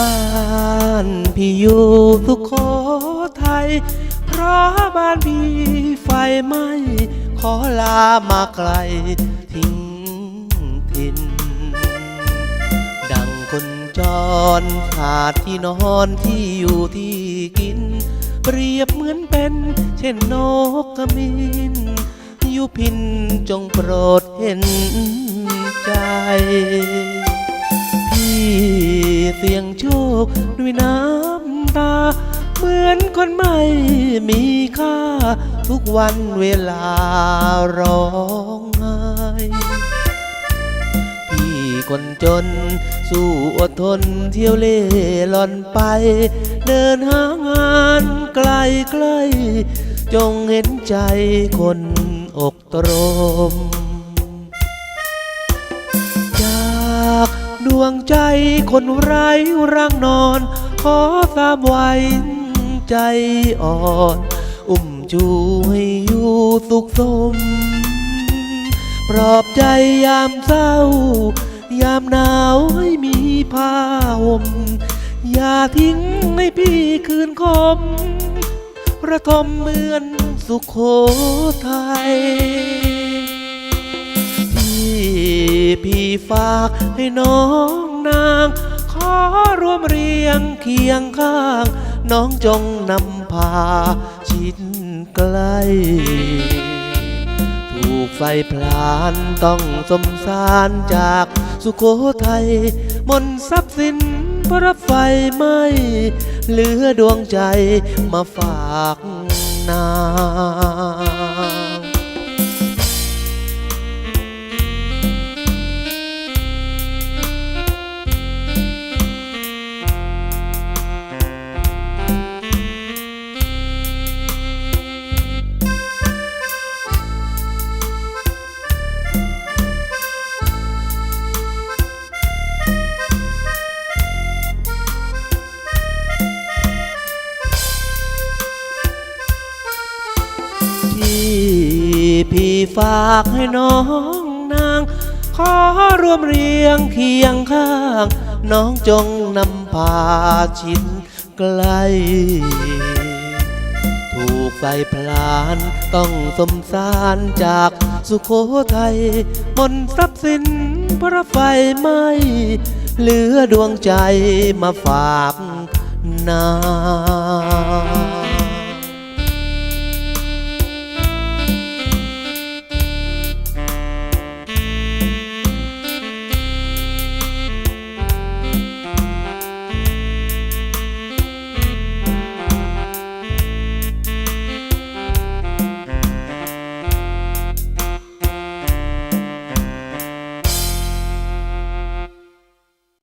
บ้านพี่อยู่สุโขทัยเพราะบ้านพี่ไฟไหม้ขอลามาไกลทิ้งถิ่นดังคนจรขาดที่นอนที่อยู่ที่กิน เปรียบเหมือนเป็น เช่นนกกระมินอยู่พินจงโปรดเห็นใจ พี่ เสี่ยงโชคด้วยน้ำตา เหมือนคนไม่มีค่า ทุกวันเวลาร้องไห้พี่คนจน สู้อดทนเที่ยวเล่ล่อนไป เดินหางานไกลไกลจงเห็นใจคนอกตรม ดวงใจคนไร้ร่างนอน ขอสามไว้ใจอ่อน อุ้มจูให้อยู่สุขสม ปลอบใจยามเศร้า ยามหนาวให้มีผ้าห่ม อย่าทิ้งให้พี่คืนคมระทมเหมือนสุขโขทัย พี่ฝากให้น้องนาง ขอรวมเรียงเคียงข้าง น้องจงนำพาชิดใกล้ถูกไฟพลานต้องสมสารจากสุโขทัยมนทรัพย์สินพระไฟไหมเหลือดวงใจมาฝากนา พี่ฝากให้น้องนาง ขอรวมเรียงเคียงข้าง น้องจงนำพาชิดใกล ถูกไฟพลานต้องสมสารจากสุโขทัยมนทรัพย์สินพระไฟไหมเหลือดวงใจมาฝากนาง